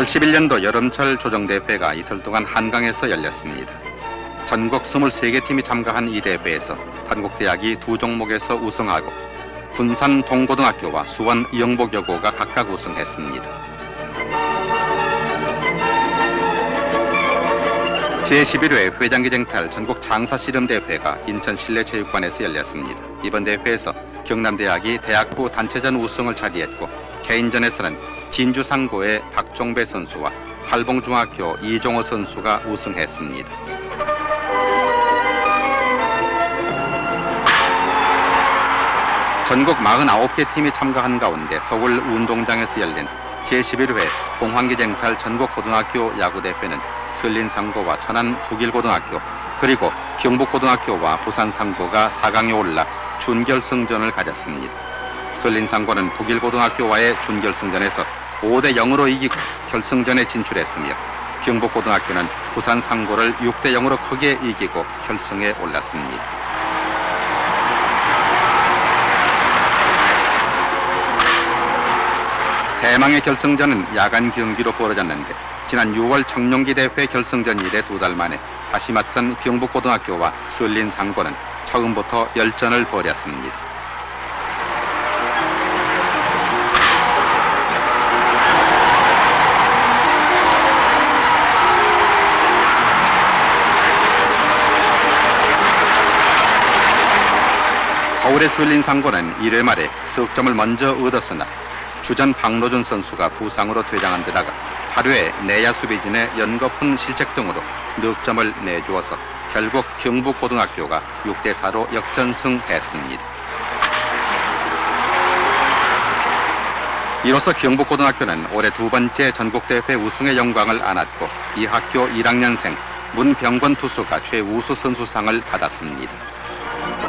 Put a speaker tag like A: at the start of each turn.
A: 81년도 여름철 조정대회가 이틀 동안 한강에서 열렸습니다. 전국 23개 팀이 참가한 이 대회에서 단국대학이 두 종목에서 우승하고 군산 동고등학교와 수원 영복여고가 각각 우승했습니다. 제11회 회장기쟁탈 전국 장사씨름대회가 인천 실내체육관에서 열렸습니다. 이번 대회에서 경남대학이 대학부 단체전 우승을 차지했고 개인전에서는 진주상고의 박종배 선수와 팔봉중학교 이종호 선수가 우승했습니다. 전국 49개 팀이 참가한 가운데 서울 운동장에서 열린 제11회 봉황기쟁탈 전국고등학교 야구대회는 설린상고와 천안 북일고등학교 그리고 경북고등학교와 부산상고가 4강에 올라 준결승전을 가졌습니다. 설린상고는 북일고등학교와의 준결승전에서 5대 0으로 이기고 결승전에 진출했으며 경북고등학교는 부산 상고를 6대 0으로 크게 이기고 결승에 올랐습니다. 대망의 결승전은 야간 경기로 벌어졌는데 지난 6월 청룡기 대회 결승전 이래 두 달 만에 다시 맞선 경북고등학교와 설린 상고는 처음부터 열전을 벌였습니다. 서울의 설린 상고는 1회 말에 석점을 먼저 얻었으나 주전 박노준 선수가 부상으로 퇴장한 데다가 8회 내야 수비진의 연거푼 실책 등으로 넉 점을 내주어서 결국 경북고등학교가 6대 4로 역전승했습니다. 이로써 경북고등학교는 올해 두 번째 전국대회 우승의 영광을 안았고 이 학교 1학년생 문병권 투수가 최우수 선수상을 받았습니다.